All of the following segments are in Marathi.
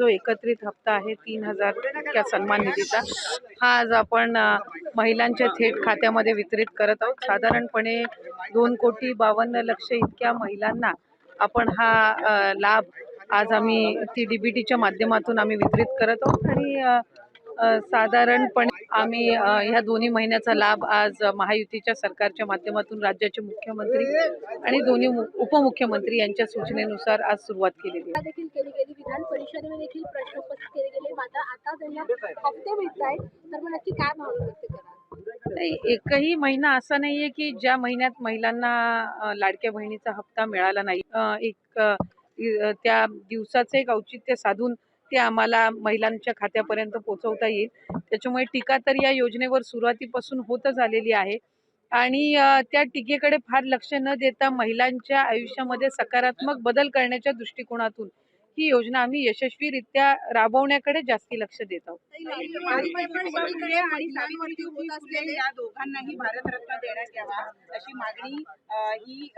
जो एकत्रित हप्ता आहे तीन हजार इतक्या सन्मान निधीचा हा आज आपण महिलांच्या थेट खात्यामध्ये वितरित करत आहोत. साधारणपणे दोन कोटी बावन्न लक्ष इतक्या महिलांना आपण हा लाभ आज आम्ही ती डी बी टीच्या माध्यमातून आम्ही वितरित करत आहोत. आणि साधारणपणे आम्ही ह्या दोन्ही महिन्याचा लाभ आज महायुतीच्या सरकारच्या माध्यमातून राज्याचे मुख्यमंत्री आणि दोन्ही मु- उपमुख्यमंत्री यांच्या सूचनेनुसार आज सुरुवात केलेली आहे. विधान परिषदेमध्ये देखील प्रश्न उपस्थित केले गेले. मात्र आता त्यांना हप्ते मिळत आहेत. तर मग नक्की काय भावना व्यक्त करा नाही एकही महिना असा नाहीये की ज्या महिन्यात महिलांना लाडक्या बहिणीचा हप्ता मिळाला नाही. एक त्या दिवसाचं एक औचित्य साधून ते आम्हाला महिलांच्या खात्यापर्यंत पोहोचवता येईल. त्याच्यामुळे टीका तर या योजनेवर सुरुवातीपासून होतच आलेली आहे. आणि त्या टीकेकडे फार लक्ष न देता महिलांच्या आयुष्यामध्ये सकारात्मक बदल करण्याच्या दृष्टिकोनातून ही योजना आम्ही यशस्वीरित्या राबवण्याकडे जास्ती लक्ष देत आहोत. दोघांनाही भारतरत्न देण्यात यावा. अशी मागणी ही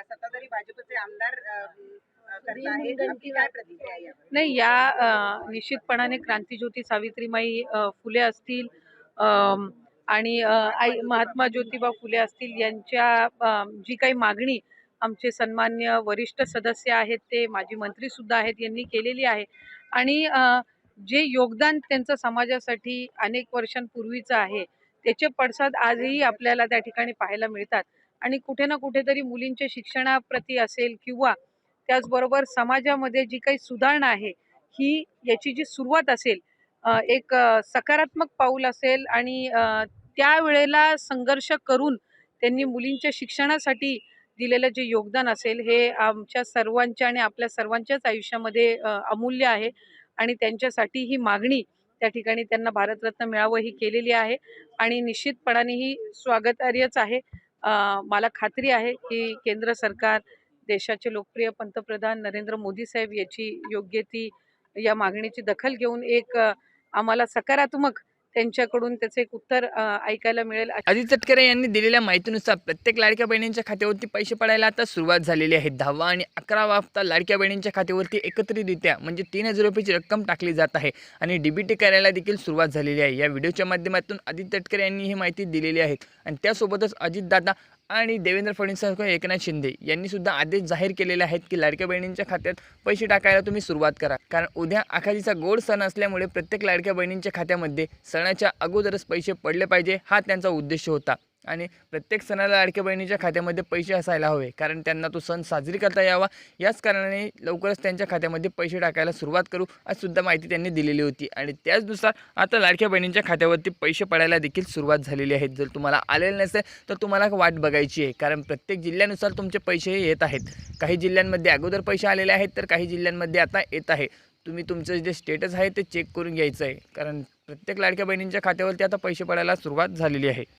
सत्ताधारी भाजपचे आमदार? नाही या निश्चितपणाने क्रांतीज्योती सावित्रीमाई फुले असतील आणि महात्मा ज्योतिबा फुले असतील यांच्या जी काही मागणी आमचे सन्मान्य वरिष्ठ सदस्य आहेत ते माजी मंत्रीसुद्धा आहेत यांनी केलेली आहे. आणि जे योगदान त्यांचं समाजासाठी अनेक वर्षांपूर्वीचं आहे त्याचे पडसाद आजही आपल्याला त्या ठिकाणी पाहायला मिळतात. आणि कुठे ना कुठेतरी मुलींच्या शिक्षणाप्रती असेल किंवा त्याचबरोबर समाजामध्ये जी काही सुधारणा आहे ही याची जी सुरुवात असेल एक सकारात्मक पाऊल असेल आणि त्यावेळेला संघर्ष करून त्यांनी मुलींच्या शिक्षणासाठी दिलेलं जे योगदान असेल हे आमच्या सर्वांच्या आणि आपल्या सर्वांच्याच आयुष्यामध्ये अमूल्य आहे. आणि त्यांच्यासाठी ही मागणी त्या ठिकाणी त्यांना भारतरत्न मिळावं ही केलेली आहे. आणि निश्चितपणाने ही स्वागतार्हच आहे. मला खात्री आहे की केंद्र सरकार देशाचे लोकप्रिय पंतप्रधान नरेंद्र मोदी साहेब याची योग्य ती या मागणीची दखल घेऊन एक आम्हाला सकारात्मक त्यांच्याकडून त्याचं एक उत्तर ऐकायला मिळेल. आदित्य तटकरे यांनी दिलेल्या माहितीनुसार प्रत्येक लाडक्या बहिणींच्या खात्यावरती पैसे पडायला आता सुरुवात झालेली आहे. दहावा आणि अकरावा हप्ता लाडक्या बहिणींच्या खात्यावरती एकत्रितरित्या म्हणजे तीन हजार रुपयाची रक्कम टाकली जात आहे आणि डीबीटी करायला देखील सुरुवात झालेली आहे. या व्हिडिओच्या माध्यमातून आदित्य तटकरे यांनी ही माहिती दिलेली आहे. आणि त्यासोबतच अजितदादा आणि देवेंद्र फडणवीस एकनाथ शिंदे यांनी सुद्धा आदेश जाहीर केलेले आहेत की लाडक्या बहिणींच्या खात्यात पैसे टाकायला तुम्ही सुरुवात करा. कारण उद्या आखाजीचा गोड सण असल्यामुळे प्रत्येक लाडक्या बहिणींच्या खात्यामध्ये सणाच्या अगोदरच पैसे पडले पाहिजे हा त्यांचा उद्देश होता. आणि प्रत्येक सणाला लाडक्या बहिणीच्या खात्यामध्ये पैसे असायला हवे कारण त्यांना तो सण साजरी करता यावा. याच कारणाने लवकरच त्यांच्या खात्यामध्ये पैसे टाकायला सुरुवात करू अशी सुद्धा माहिती त्यांनी दिलेली होती. आणि त्याचनुसार आता लाडक्या बहिणींच्या खात्यावरती पैसे पडायला देखील सुरुवात झालेली आहे. जर तुम्हाला आलेलं नसेल तर तुम्हाला वाट बघायची आहे कारण प्रत्येक जिल्ह्यानुसार तुमचे पैसे येत आहेत. काही जिल्ह्यांमध्ये अगोदर पैसे आलेले आहेत तर काही जिल्ह्यांमध्ये आता येत आहे. तुम्ही तुमचं जे स्टेटस आहे ते चेक करून घ्यायचं आहे कारण प्रत्येक लाडक्या बहिणींच्या खात्यावरती आता पैसे पडायला सुरुवात झालेली आहे.